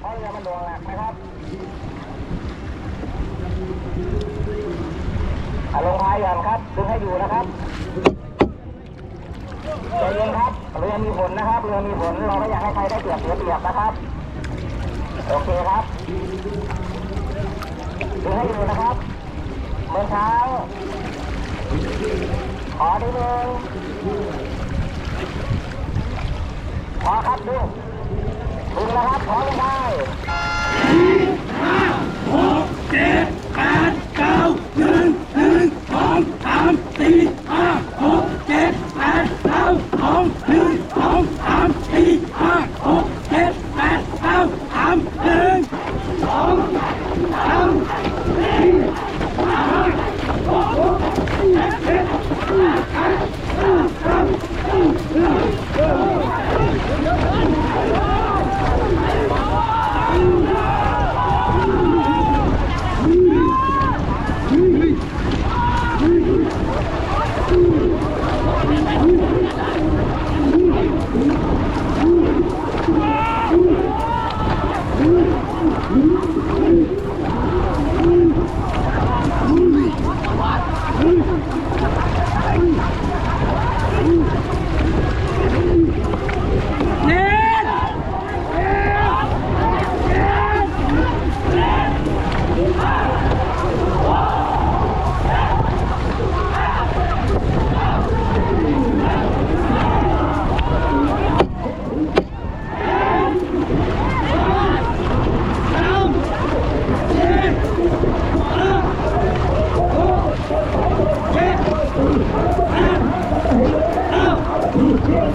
เพราะเรือมันหน่วงหนักนะครับอะลงท้ายก่อนครับดึงให้อยู่นะครับใจเย็นครับ เรือมีผลนะครับ เรือมีผล เราไม่อยากให้ใครได้เปรียบเสียเปรียบนะครับ โอเคครับดึงให้อยู่นะครับเมืองช้าขอทีนึงพอครับดึง ดูนะครับขอลงไป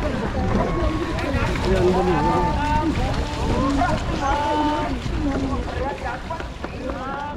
เ Thank you.